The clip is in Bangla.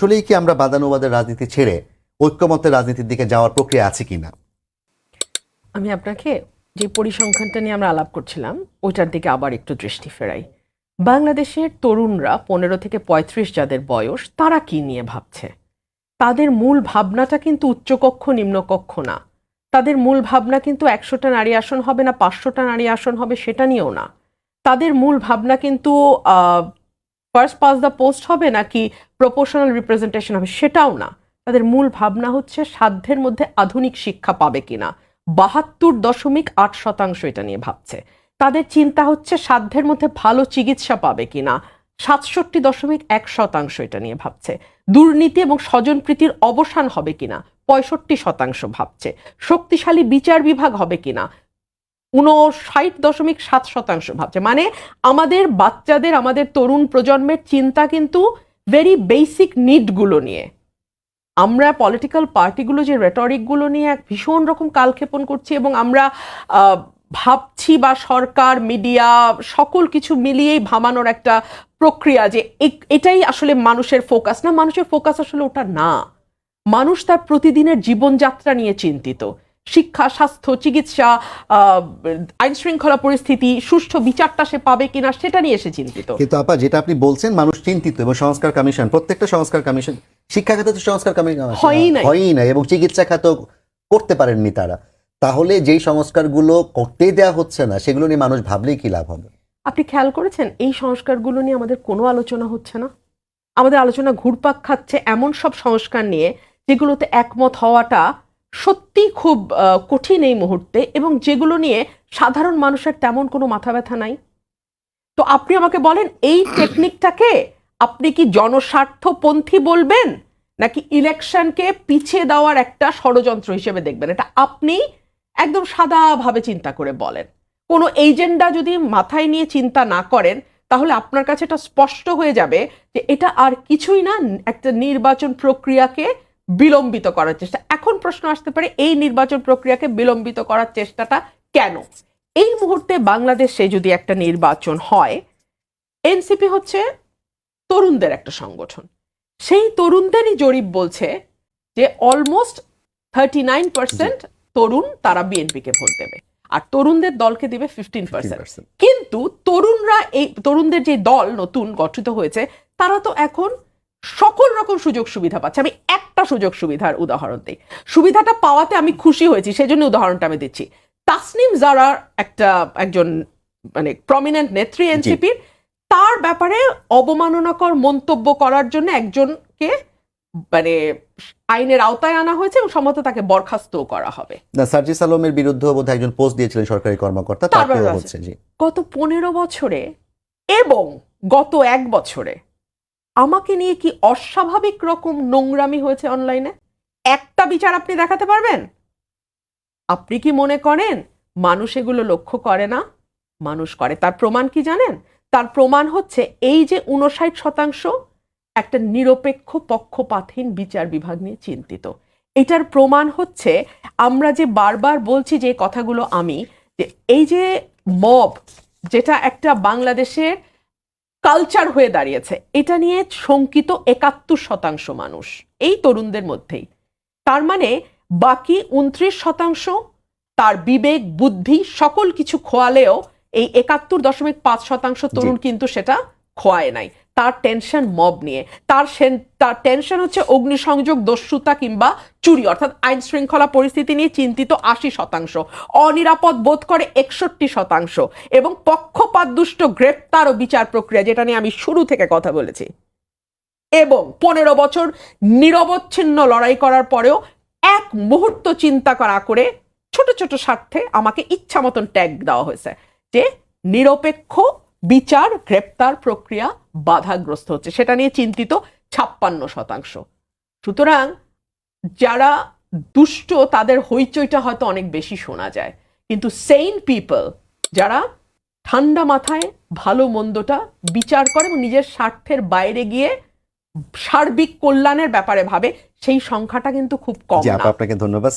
আসলেই কি আমরা বাদানুবাদের রাজনীতি ছেড়ে ঐক্যমতের রাজনীতির দিকে যাওয়ার প্রক্রিয়া আছে কিনা? আমি আপনাকে যে পরিসংখ্যানটা নিয়ে আমরা আলাপ করছিলাম, ওইটার দিকে আবার একটু দৃষ্টি ফেরাই। বাংলাদেশের তরুণরা পনেরো থেকে পঁয়ত্রিশ যাদের বয়স, তারা কি নিয়ে ভাবছে? তাদের মূল ভাবনাটা কিন্তু উচ্চকক্ষ, নিম্নকক্ষ না। তাদের মূল ভাবনা কিন্তু একশোটা নারী আসন হবে না, পাঁচশোটা নারী আসন হবে, সেটা নিয়েও না। তাদের মূল ভাবনা কিন্তু ফার্স্ট পাস দ্য পোস্ট হবে নাকি প্রপোর্শনাল রিপ্রেজেন্টেশন হবে? সেটাও না। তাদের মূল ভাবনা হচ্ছে সাধ্যের মধ্যে আধুনিক শিক্ষা পাবে কিনা। বাহাত্তর দশমিক আট শতাংশ এটা নিয়ে ভাবছে। তাদের চিন্তা হচ্ছে সাধ্যের মধ্যে ভালো চিকিৎসা পাবে কিনা। সাতষট্টি দশমিক এক শতাংশ এটা নিয়ে ভাবছে। দুর্নীতি এবং স্বজনপ্রীতির অবসান হবে কিনা? পঁয়ষট্টি শতাংশ ভাবছে। শক্তিশালী বিচার বিভাগ হবে কিনা? উনষাট দশমিক সাত শতাংশ ভাবছে। মানে আমাদের বাচ্চাদের, আমাদের তরুণ প্রজন্মের চিন্তা কিন্তু ভেরি বেসিক নিডগুলো নিয়ে। আমরা পলিটিক্যাল পার্টিগুলো যে রেটরিকগুলো নিয়ে এক ভীষণ রকম কালক্ষেপণ করছি এবং আমরা ভাবছি বা সরকার মিডিয়া সকল কিছু মিলিয়েই ভাবানোর একটা প্রক্রিয়া যে এটাই আসলে মানুষের ফোকাস না, মানুষের ফোকাস আসলে ওটা না। মানুষ তার প্রতিদিনের জীবনযাত্রা নিয়ে চিন্তিত। শিক্ষা স্বাস্থ্য চিকিৎসা আইন শৃঙ্খলা পরিস্থিতি সুষ্ঠু বিচারটা সে পাবে কিনা সেটা নিয়ে এসে চিন্তিত। কিন্তু আপা যেটা আপনি বলছেন মানুষ চিন্তিত এবং সংস্কার কমিশন প্রত্যেকটা সংস্কার কমিশন শিক্ষা খাতে তো সংস্কার কমিশন হয়ই না এবং চিকিৎসা খাত করতে পারেননি তারা। তাহলে যেই সংস্কারগুলো করতেই দেওয়া হচ্ছে না সেগুলো নিয়ে মানুষ ভাবলেই কি লাভ হবে? আপনি খেয়াল করেছেন? এই সংস্কারগুলো নিয়ে আমাদের কোনো আলোচনা হচ্ছে না? আমাদের আলোচনা ঘুরপাক খাচ্ছে এমন সব সংস্কার নিয়ে যেগুলোতে একমত হওয়াটা সত্যি খুব কঠিন এই মুহূর্তে এবং যেগুলো নিয়ে সাধারণ মানুষের তেমন কোনো মাথা ব্যথা নাই। তো আপনি আমাকে বলেন, এই টেকনিকটাকে আপনি কি জনস্বার্থপন্থী বলবেন, নাকি ইলেকশনকে পিছিয়ে দেওয়ার একটা ষড়যন্ত্র হিসেবে দেখবেন? এটা আপনি একদম সাদাভাবে চিন্তা করে বলেন। কোনো এজেন্ডা যদি মাথায় নিয়ে চিন্তা না করেন, তাহলে আপনার কাছে এটা স্পষ্ট হয়ে যাবে যে এটা আর কিছুই না, একটা নির্বাচন প্রক্রিয়াকে বিলম্বিত করার চেষ্টা। এখন প্রশ্ন আসতে পারে এই নির্বাচন প্রক্রিয়াকে বিলম্বিত করার চেষ্টাটা কেন? এই মুহূর্তে বাংলাদেশে যদি একটা নির্বাচন হয় এনসিপি হচ্ছে তরুণদের একটা সংগঠন। সেই তরুণদেরই জরিপ বলছে যে অলমোস্ট থার্টি নাইন পার্সেন্ট তরুণ তারা বিএনপিকে ভোট দেবে। আর তরুণদের দলকে দিবে ফিফটিন পার্সেন্ট। কিন্তু তরুণরা এই তরুণদের যে দল নতুন গঠিত হয়েছে তারা তো এখন সকল রকম সুযোগ সুবিধা পাচ্ছে। আমি একটা সুযোগ সুবিধার উদাহরণ দিই। সুবিধাটা পাওয়াতে আমি খুশি হয়েছি সেই জন্য উদাহরণটা আমি দিচ্ছি। তাসনিম জারা একটা একজন মানে প্রমিনেন্ট নেত্রী এনসিপির তার ব্যাপারে অবমাননাকর মন্তব্য করার জন্য একজনকে মানে আইনের আওতায় আনা হয়েছে এবং সম্ভবত তাকে বরখাস্তও করা হবে। না সার্জিস আলমের বিরুদ্ধে বোধহয় একজন পোস্ট দিয়েছিলেন সরকারি কর্মকর্তা তার তাকেও হচ্ছে গত পনেরো বছরে এবং গত এক বছরে আমাকে নিয়ে কি অস্বাভাবিক রকম নোংরামি হয়েছে অনলাইনে একটা বিচার আপনি দেখাতে পারবেন? আপনি কি মনে করেন মানুষ এগুলো লক্ষ্য করে না? মানুষ করে। তার প্রমাণ কি জানেন? তার প্রমাণ হচ্ছে এই যে উনষাট শতাংশ একটা নিরপেক্ষ পক্ষপাতহীন বিচার বিভাগ নিয়ে চিন্তিত। এটার প্রমাণ হচ্ছে আমরা যে বারবার বলছি যে কথাগুলো আমি, যে এই যে মব যেটা একটা বাংলাদেশের কালচার হয়ে দাঁড়িয়েছে। এটা নিয়ে শঙ্কিত একাত্তর শতাংশ মানুষ এই তরুণদের মধ্যেই। তার মানে বাকি উনত্রিশ শতাংশ তার বিবেক বুদ্ধি সকল কিছু খোয়ালেও এই একাত্তর দশমিক পাঁচ শতাংশ তরুণ কিন্তু সেটা খোয়ায় নাই। তার টেনশন মব নিয়ে। তার তার টেনশন হচ্ছে অগ্নিসংযোগ, দস্যুতা কিংবা চুরি, অর্থাৎ আইন শৃঙ্খলা পরিস্থিতি নিয়ে চিন্তিত আশি শতাংশ, অনিরাপদ বোধ করে একষট্টি শতাংশ এবং পক্ষপাত দুষ্ট গ্রেপ্তার ও বিচার প্রক্রিয়া, যেটা নিয়ে আমি শুরু থেকে কথা বলেছি। এবং পনেরো বছর নিরবচ্ছিন্ন লড়াই করার পরেও এক মুহূর্ত চিন্তা করা করে ছোট ছোট স্বার্থে আমাকে ইচ্ছা মতন ট্যাগ দেওয়া হয়েছে যে নিরপেক্ষ বিচার গ্রেপ্তার প্রক্রিয়া বাধাগ্রস্ত হচ্ছে। সেটা নিয়ে চিন্তিত ছাপ্পান্ন শতাংশ। সুতরাং যারা দুষ্ট তাদের হইচইটা হয়তো অনেক বেশি শোনা যায়। কিন্তু সেইন পিপল যারা ঠান্ডা মাথায় ভালো মন্দটা বিচার করে এবং নিজের স্বার্থের বাইরে গিয়ে সার্বিক কল্যাণের ব্যাপারে ভাবে সেই সংখ্যাটা কিন্তু খুব কম আপনাকে ধন্যবাদ।